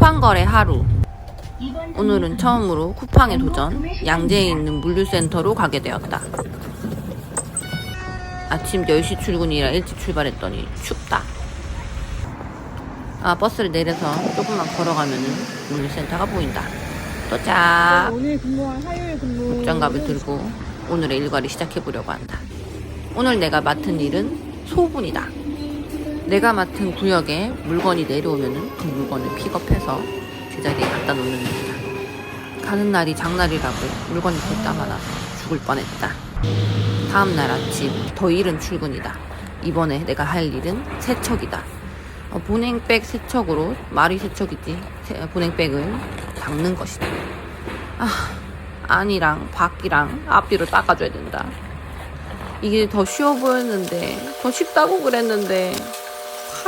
쿠팡 거래 하루. 오늘은 처음으로 쿠팡에 도전 양재에 있는 물류센터로 가게 되었다. 아침 10시 출근이라 일찍 출발했더니 춥다. 아, 버스를 내려서 조금만 걸어가면은 물류센터가 보인다. 도착! 오늘 근무한 화요일 근무. 목장갑을 들고 오늘의 일과를 시작해보려고 한다. 오늘 내가 맡은 일은 소분이다. 내가 맡은 구역에 물건이 내려오면은 그 물건을 픽업해서 제자리에 갖다 놓는 일이다. 가는 날이 장날이라고 물건이 됐다 많아서 죽을 뻔했다. 다음 날 아침 더 이른 출근이다. 이번에 내가 할 일은 세척이다. 어, 보냉백 세척으로 말이 세척이지 세- 보냉백을 닦는 것이다. 아, 안이랑 밖이랑 앞뒤로 닦아줘야 된다. 이게 더 쉬워 보였는데, 더 쉽다고 그랬는데,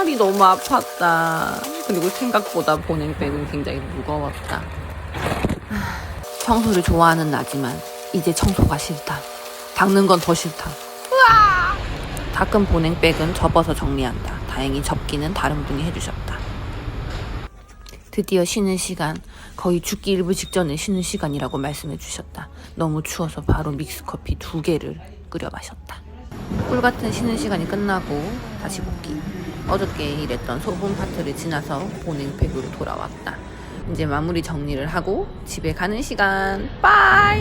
팔이 너무 아팠다. 그리고 생각보다 보냉백은 굉장히 무거웠다. 아, 청소를 좋아하는 나지만, 이제 청소가 싫다. 닦는 건 더 싫다. 으아! 닦은 보냉백은 접어서 정리한다. 다행히 접기는 다른 분이 해주셨다. 드디어 쉬는 시간, 거의 죽기 일부 직전에 쉬는 시간이라고 말씀해 주셨다. 너무 추워서 바로 믹스커피 두 개를 끓여 마셨다. 꿀 같은 쉬는 시간이 끝나고 다시 복귀. 어저께 일했던 소분 파트를 지나서 보냉팩으로 돌아왔다. 이제 마무리 정리를 하고 집에 가는 시간. 빠이!